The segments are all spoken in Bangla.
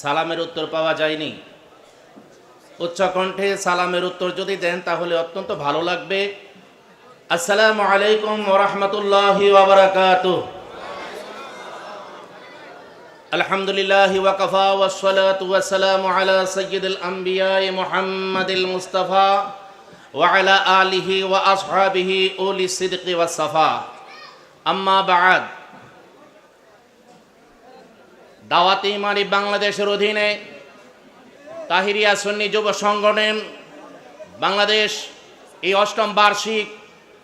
সালামের উত্তর পাওয়া যায়নি। উচ্চকণ্ঠে সালামের উত্তর যদি দেন, তাহলে অত্যন্ত ভালো লাগবে। আসসালামু আলাইকুম ওরহমতুল্লাহ আলহামদুলিল্লাহ ওয়াকফা ওয়াসসালাত ওয়াসসালামু আলা সাইয়্যিদিল আম্বিয়া মুহাম্মাদিল মুস্তাফা ওয়ালা আলিহি ওয়া আসহাবিহি উলি সিদকি ওয়াসফা আম্মা বাদ দাওয়াতে ইমানি বাংলাদেশের অধীনে তাহিরিয়া সন্নি যুব সংগঠন বাংলাদেশ এই অষ্টম বার্ষিক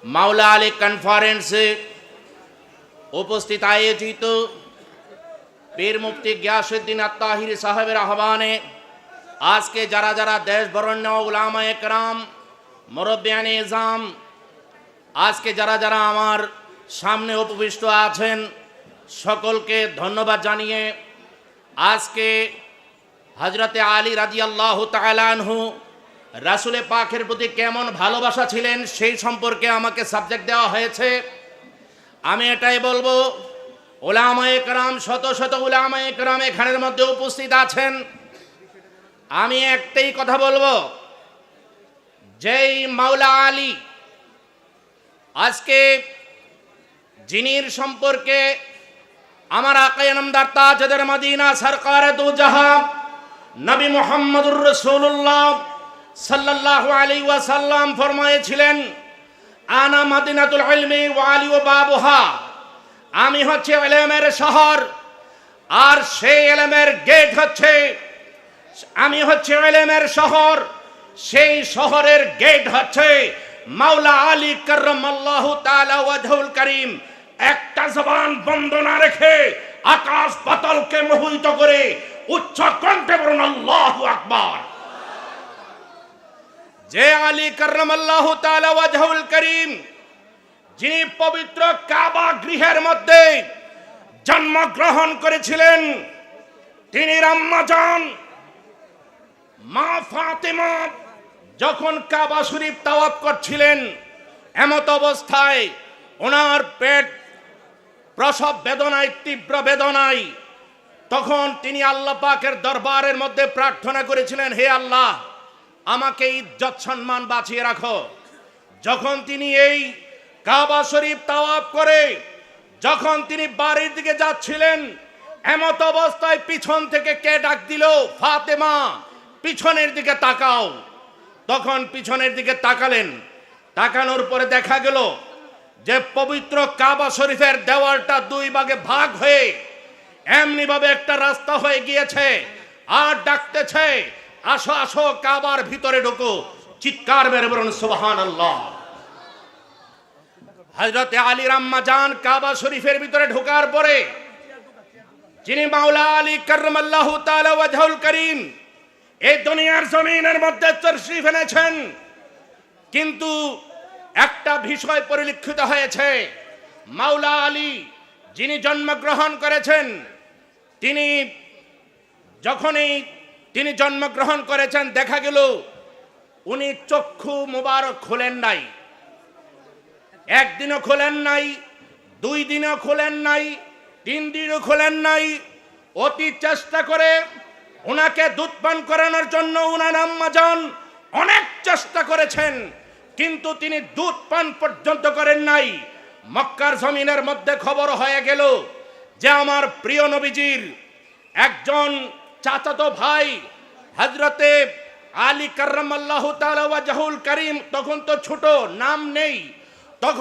মাওলা আলী কনফারেন্সে উপস্থিত আয়োজিত পীর মুফতি গিয়াসুদ্দিন আত্মাহির সাহেবের আহ্বানে আজকে যারা যারা দেশ বরণ্য উলামা একরাম মুরব্বিয়ান ইজাম, আজকে যারা যারা আমার সামনে উপবিষ্ট আছেন, সকলকে ধন্যবাদ জানিয়ে আজকে হজরতে আলী রাজি আল্লাহ তালানহু রাসুলে পাখের প্রতি কেমন ভালোবাসা ছিলেন সেই সম্পর্কে আমাকে সাবজেক্ট দেওয়া হয়েছে। আমি এটাই বলব ওলামায়ে একরাম শত শত ওলামায়ে একরাম এখানের মধ্যে উপস্থিত আছেন। আমি একটাই কথা বলব, যেই মাওলা আলী আজকে জিনির সম্পর্কে আমার আকায় নামদার তাজদের মদিনা সরকার দু জাহা নবী মোহাম্মদুর রসুল্লাহ সাল্লাল্লাহু আলাইহি ওয়াসাল্লাম ফরমায়েছিলেন, আনা মাদিনাতুল ইলমি ওয়া আলী ওয়া বাবুহা। আমি হচ্ছে এলেমের শহর, আর সেই এলেমের গেট হচ্ছে, আমি হচ্ছে এলেমের শহর, সেই শহরের গেট হচ্ছে মাওলা আলী করমাল্লাহ তাআলা ওয়াজহুল করিম। একটা জবান বন্ধ না রেখে আকাশ পাতালকে মোহিত করে উচ্চ কণ্ঠে বলুন, আল্লাহু আকবার। যে আলী করমাল্লাহ তাআলা ওয়াজহুল করিম, যিনি পবিত্র কাবা গৃহের মধ্যে জন্মগ্রহণ করেছিলেন, তিনি রাম্মাজান, মা ফাতেমা যখন কাবা শরীফ তাওয়াব করছিলেন, এমত অবস্থায় ওনার পেট প্রসব বেদনায়, তীব্র বেদনায়। তখন তিনি আল্লাহ পাকের দরবারের মধ্যে প্রার্থনা করেছিলেন, হে আল্লাহ, আমাকে ইজ্জত সম্মান বাঁচিয়ে রাখো। যখন তিনি এই কাবা শরীফ তাওয়াব করে, যখন তিনি বাড়ির দিকে যাচ্ছিলেন, এমত অবস্থায় পিছন থেকে কে ডাক দিল? ফাতেমা, পিছনের দিকে তাকাও। তখন পিছনের দিকে তাকালেন। তাকানোর পরে দেখা গেল যে পবিত্র কাবা শরীফের দেওয়ালটা দুই ভাগে ভাগ হয়ে এমনি ভাবে একটা রাস্তা হয়ে গিয়েছে, আর ডাকতেছে, আসো আসো, কাবার ভিতরে ঢুকো। চিৎকার মেরে বলুন সুবহান আল্লাহ হজরতে আলী রাম্মা জান কাবা শরীফের ভিতরে ঢোকার পরে, যিনি মাওলা আলী করমাল্লাহ তাআলা ওয়াজহুল করিম, এই দুনিয়ার জমিনের মধ্যে তশরিফ এনেছেন। কিন্তু বিষয় পরিলক্ষিত হয়েছে। মাওলা আলী যিনি জন্মগ্রহণ করেছেন, তিনি যখনই তিনি জন্মগ্রহণ করেছেন, দেখা গেল উনি চক্ষু মুবারক খোলেন নাই। একদিনও খোলেন নাই, দুই দিনও খোলেন নাই, তিন দিনও খোলেন নাই। অতি চেষ্টা করে ওনাকে দুধ পান করানোর জন্য উনার আম্মা যান অনেক চেষ্টা করেছেন। কিন্তু তিনি দুধ পান পর্যন্ত করেন নাই। মক্কার জমিনের মধ্যে খবর হয়ে গেল যে আমার প্রিয় নবীজির একজন চাচাতো ভাই হজরতে আলী কার্রাম আল্লাহ জাহুল করিম তখন তো ছোট, নাম নেই।